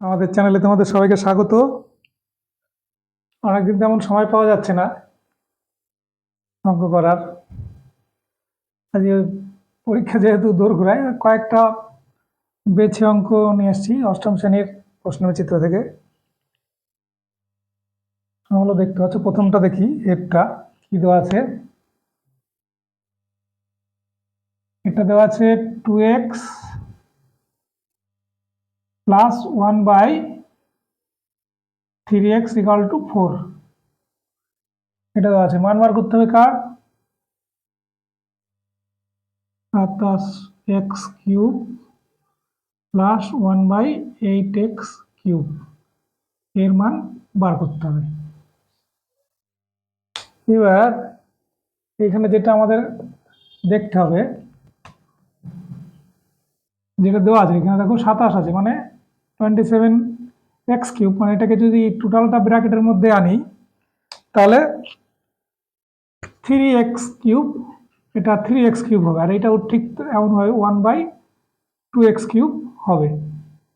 আমাদের চ্যানেলে তোমাদের সবাইকে স্বাগত। অনেকদিন তেমন সময় পাওয়া যাচ্ছে না অঙ্ক করার। আজকে পরীক্ষা যেহেতু দোরগোড়ায়, কয়েকটা বেছে অঙ্ক নিয়ে এসেছি, অষ্টম শ্রেণির প্রশ্নবিচিত্র থেকে। হলো দেখতে পাচ্ছ, প্রথমটা দেখি, এরটা কি দেওয়া আছে? এটা দেওয়া আছে two x plus one by three x equal to four এটা দেওয়া আছে। মান বার করতে হবে কার? সাতাশ x cube plus one by eight x cube এর মান বার করতে হবে। এবার এখানে যেটা আমাদের দেখতে হবে যেটা দেওয়া আছে এখানে দেখো সাতাশ আছে মানে টোয়েন্টি সেভেন এক্স কিউব মানে এটাকে যদি টোটালটা ব্র্যাকেটের মধ্যে আনি, তাহলে থ্রি এক্স কিউব এটা থ্রি এক্স কিউব হবে, আর এটাও ঠিক এমনভাবে one by two x cube হবে,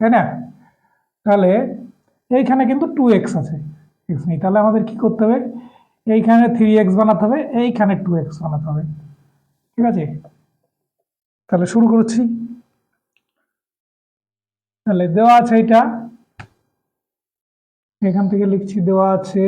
তাই না? তাহলে এইখানে কিন্তু টু এক্স আছে এক্স নেই তাহলে আমাদের কি করতে হবে? এইখানে থ্রি এক্স বানাতে হবে, এইখানে টু এক্স বানাতে হবে, ঠিক আছে? তাহলে শুরু করছি। তাহলে দেওয়া আছে এটা। এখান থেকে লিখছি দেওয়া আছে।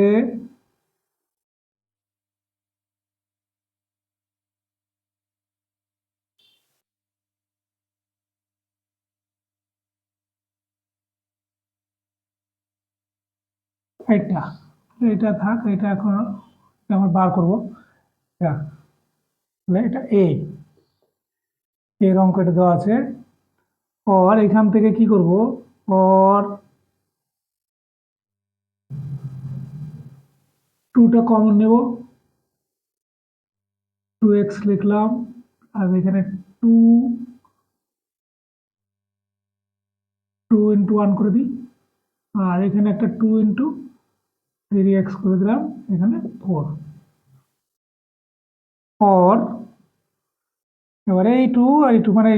এটা এটা থাক, এটা এখন আমরা বার করব। এটা এ এর অঙ্ক এটা দেওয়া আছে। অর এখান থেকে কি করব? অর টুটা কমন নেব। টু এক্স লিখলাম, আর এখানে টু টু ইন্টু ওয়ান করে দিই। আর এখানে একটা টু ইন্টু থ্রি এক্স করে দিলাম, এখানে ফোর অর এবারে এই টু আর এই টু মানে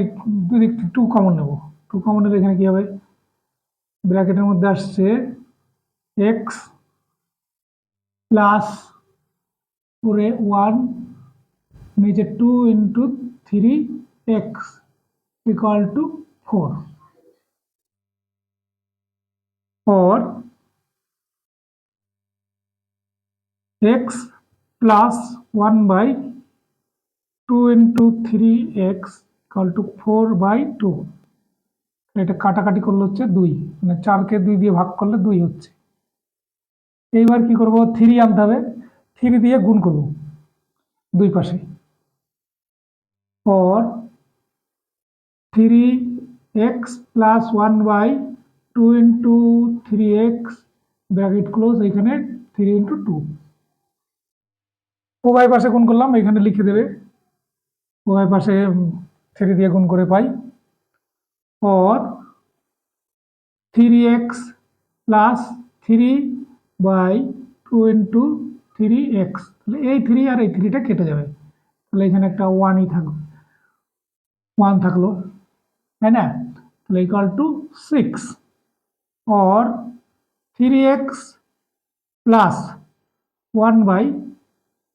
দুদিক টু কমন নেব। টু কমন নিলে এখানে কি হবে? ব্র্যাকেটের মধ্যে আসছে এক্স প্লাস উপরে ওয়ান নিচে two into three x equal to four or x plus 1 by 2 into 3x equal to 4 by 2 এটা কাটাকাটি করলে হচ্ছে দুই। মানে চারকে দুই দিয়ে ভাগ করলে দুই হচ্ছে। এইবার কি করব? থ্রি আনতে হবে। থ্রি দিয়ে গুণ করব। দুই পাশে। or three x plus one by two into three x bracket close এখানে থ্রি ইন্টু টু উভয় পাশে গুণ করলাম, এখানে লিখে দেবে। উভয় পাশে থ্রি দিয়ে গুণ করে পাই। Or three x plus three by two into three x. তাহলে এই থ্রি আর এই থ্রিটা কেটে যাবে। তাহলে এখানে একটা ওয়ানই থাকল। ওয়ান থাকল। তাই না? তাহলে equal to six or 3x plus 1 by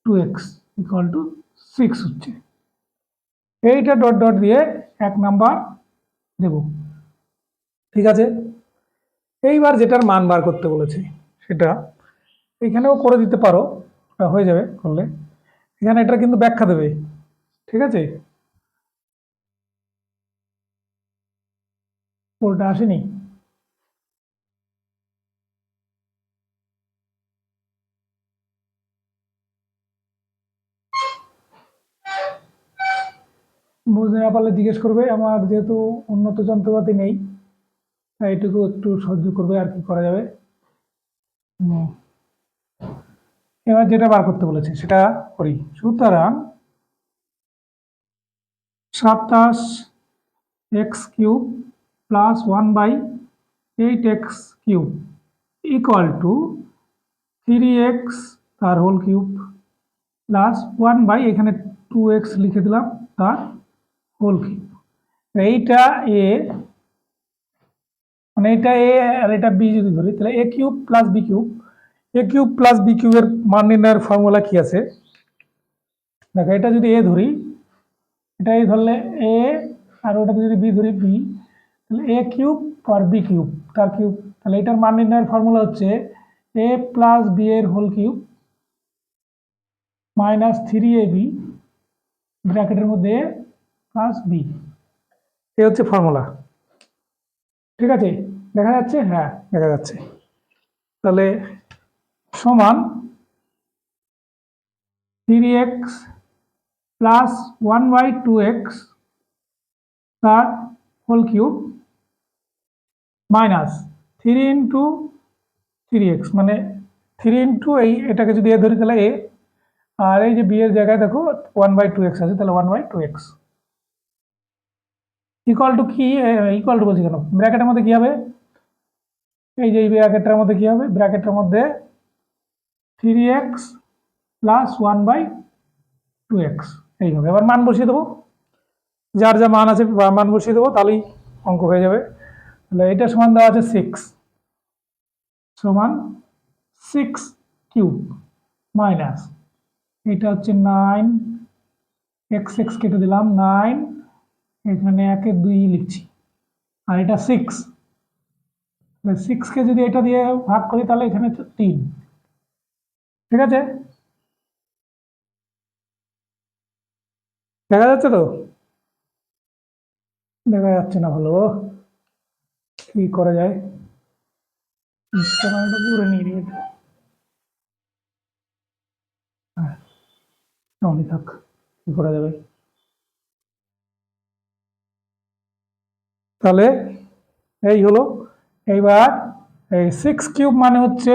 2x equal to 6 হচ্ছে। এইটা ডট ডট দিয়ে এক নাম্বার দেব। ঠিক আছে? এইবার যেটার মান বার করতে বলেছে, সেটা এখানেও করে দিতে পারো হয়ে যাবে করলে। এখানে এটা কিন্তু ব্যাখ্যা দেবে। ঠিক আছে? ওটা আসেনি। বুঝতে না পারলে জিজ্ঞেস করবে, আমার যেহেতু উন্নত যন্ত্রপাতি নেই এটুকু একটু সহ্য করবে আর কি করা যাবে। এবার যেটা বার করতে বলেছে, সেটা করি সুতরাং, সাতাশ x cube plus one by eight x cube equal to three x তার whole cube plus one by এখানে টু এক্স লিখে দিলাম, তার হোল কিউব এইটা এ মানে এটা এ আর এটা বি যদি ধরি, তাহলে a cube plus b cube. A cube plus b কিউবের মান নির্ণয়ের ফর্মুলা কি আছে? দেখো, এটা যদি এ ধরি, এটা এই ধরলে এ আর ওটাতে যদি বি ধরি, বি, তাহলে এ কিউব আর বি কিউব, তার কিউব। তাহলে এটার মান নির্ণয়ের ফর্মুলা হচ্ছে এ প্লাস বি এর whole cube minus three a b, ব্র্যাকেটের মধ্যে প্লাস বি এই হচ্ছে ফর্মুলা ঠিক আছে? দেখা যাচ্ছে? হ্যাঁ দেখা যাচ্ছে। তাহলে সমান three x plus one by two x তার whole cube minus three into three x মানে থ্রি ইন্টু এই এটাকে যদি এ ধরি তাহলে এ, আর এই যে বি এর জায়গায় দেখো ওয়ান বাই টু এক্স আছে, তাহলে one by two x equal to কি ইকুয়াল টু বলছি কেন? ব্র্যাকেটের মধ্যে কি হবে? এই যে এই ব্র্যাকেটটার মধ্যে কি হবে? ব্র্যাকেটের মধ্যে three x plus one by two x এই হবে। এবার মান বসিয়ে দেবো। যার যা মান আছে মান বসিয়ে দেবো, তাহলেই অঙ্ক হয়ে যাবে। তাহলে এটা সমান দেওয়া আছে সিক্স সমান সিক্স কিউব মাইনাস এটা হচ্ছে নাইন এক্স এক্স কেটে দিলাম নাইন এখানে একে দুই লিখছি। আর এটা সিক্স সিক্সকে যদি এটা দিয়ে ভাগ করি, তাহলে এখানে তিন। ঠিক আছে? দেখা যাচ্ছে তো? দেখা যাচ্ছে না ভালো। কি করা যায়? দূরে নিয়ে নিয়ে থাক। কি করা যাবে? তাহলে এই হলো, এইবার এই সিক্স কিউব মানে হচ্ছে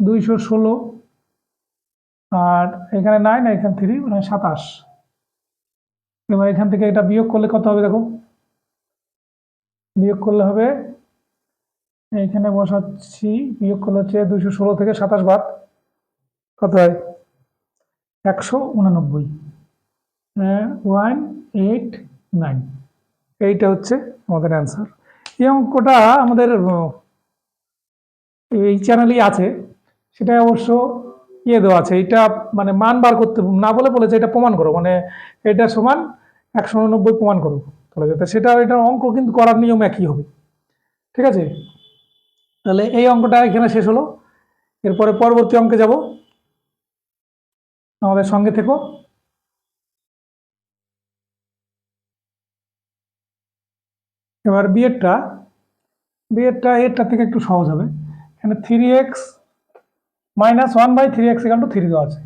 দুইশো ষোলো, আর এখানে নাইন এখানে থ্রি মানে সাতাশ। এবার এখান থেকে এটা বিয়োগ করলে কত হবে দেখো? বিয়োগ করলে হবে, এইখানে বসাচ্ছি, বিয়োগ করলে হচ্ছে দুইশো ষোলো থেকে সাতাশ বাদ। কত হয়? একশো উনানব্বই। ওয়ান এইট নাইন এইটা হচ্ছে আমাদের অ্যান্সার এই অঙ্কটা আমাদের এই চ্যানেলেই আছে সেটা অবশ্য ইয়ে দেওয়া আছে। এটা মানে মান বার করতে, না বলে বলেছে এটা প্রমাণ করো মানে এটা সমান একশো উননব্বই প্রমাণ করো। তাহলে যাতে সেটা এটার অঙ্ক কিন্তু করার নিয়ম একই হবে। ঠিক আছে? তাহলে এই অঙ্কটা এখানে শেষ হলো। এরপরে পরবর্তী অঙ্কে যাব। আমাদের সঙ্গে থেকো। এবার বিয়েরটা বিয়েরটা এরটা থেকে একটু সহজ হবে। এখানে three x minus one by three x equal to three দেওয়া আছে।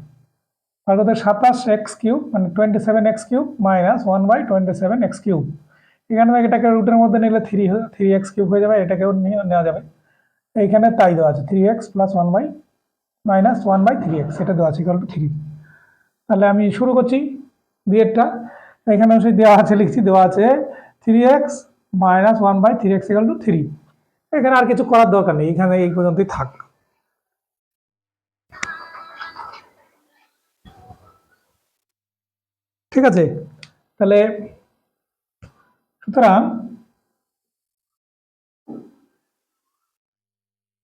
আর ওদের সাতাশ এক্স কিউব মানে twenty seven x cube minus one by twenty seven x cube এখানে এটাকে রুটের মধ্যে নিলে থ্রি থ্রি এক্স কিউব হয়ে যাবে, এটাকেও নেওয়া যাবে। এইখানে তাই দেওয়া আছে three x plus one by minus one by three x এটা দেওয়া আছে ইকাল টু থ্রি তাহলে আমি শুরু করছি বিয়েরটা এখানে সেই দেওয়া আছে, লিখছি, দেওয়া আছে three x minus one by three x to three এখানে আর কিছু করার দরকার নেই, এখানে এই পর্যন্তই থাক। ঠিক আছে? তাহলে সুতরাং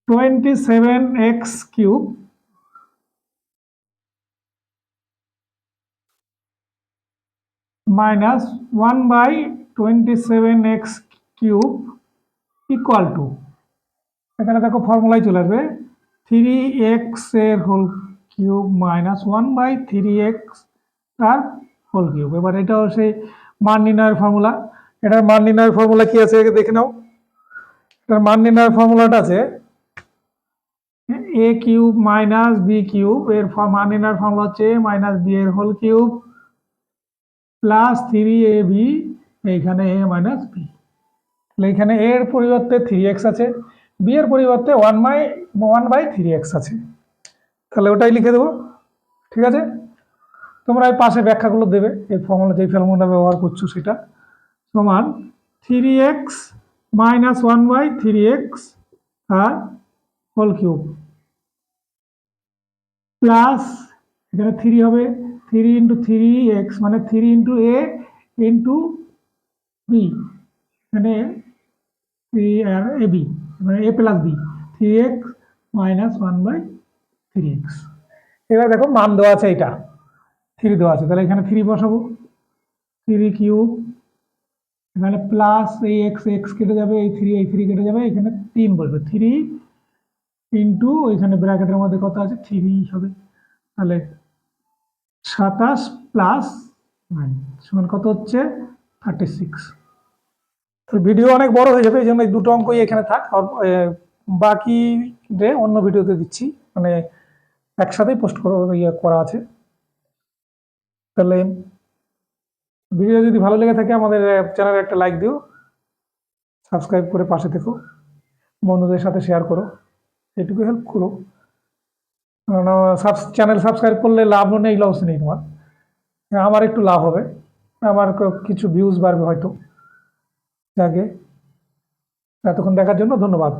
twenty seven x cube minus one by twenty seven x cube equal to এখানে দেখো ফর্মুলাই চলে আসবে। থ্রি এক্সের whole cube minus one by three x তার হোল কিউব এবার এটাও সেই মান নির্ণয়ের ফর্মুলা এটার মান নির্ণয়ের ফর্মুলা কি আছে? দেখে নাও। এটার মান নির্ণয়ের ফর্মুলাটা আছে। A cube minus b cube এর মান নির্ণয়ের ফর্মুলা হচ্ছে মাইনাস বি এর whole cube plus three a b এইখানে এ মাইনাস বি তাহলে এখানে এ এর পরিবর্তে থ্রি এক্স আছে বি এর পরিবর্তে one by one by three x আছে। তাহলে ওটাই লিখে দেবো, ঠিক আছে? তোমরা এই পাশে ব্যাখ্যাগুলো দেবে, এই ফর্মুলা যেই ফর্মুলা ব্যবহার করছ সেটা। সমান three x minus one by three x R whole cube plus এখানে থ্রি হবে থ্রি ইন্টু থ্রি এক্স মানে three into a into b এখানে থ্রি আর এ বি মানে a plus b three x minus one by three x এবার দেখো মান দেওয়া আছে এইটা। থ্রি দেওয়া আছে। তাহলে এখানে থ্রি বসাবো। থ্রি কিউব এখানে প্লাস এই এক্স এক্স কেটে যাবে, এই থ্রি এই থ্রি কেটে যাবে। এখানে তিন বসবে। থ্রি ইন্টু ওইখানে ব্র্যাকেটের মধ্যে কত আছে? থ্রি হবে। তাহলে সাতাশ প্লাস নাইন সমান কত হচ্ছে? থার্টি সিক্স ভিডিও অনেক বড় হয়ে যাবে, এই জন্য দুটো অঙ্কই এখানে থাক। আর বাকি রে অন্য ভিডিওতে দিচ্ছি। মানে একসাথেই পোস্ট করা ইয়ে করা আছে। তাহলে ভিডিও যদি ভালো লেগে থাকে, আমাদের চ্যানেলে একটা লাইক দিও। সাবস্ক্রাইব করে পাশে থেকো। বন্ধুদের সাথে শেয়ার করো। এটুকু হেল্প করো। চ্যানেল সাবস্ক্রাইব করলে লাভ নেই লস নেই তোমার। আমার একটু লাভ হবে। আমার কিছু ভিউজ বাড়বে হয়তো। যাকে এতক্ষণ দেখার জন্য ধন্যবাদ।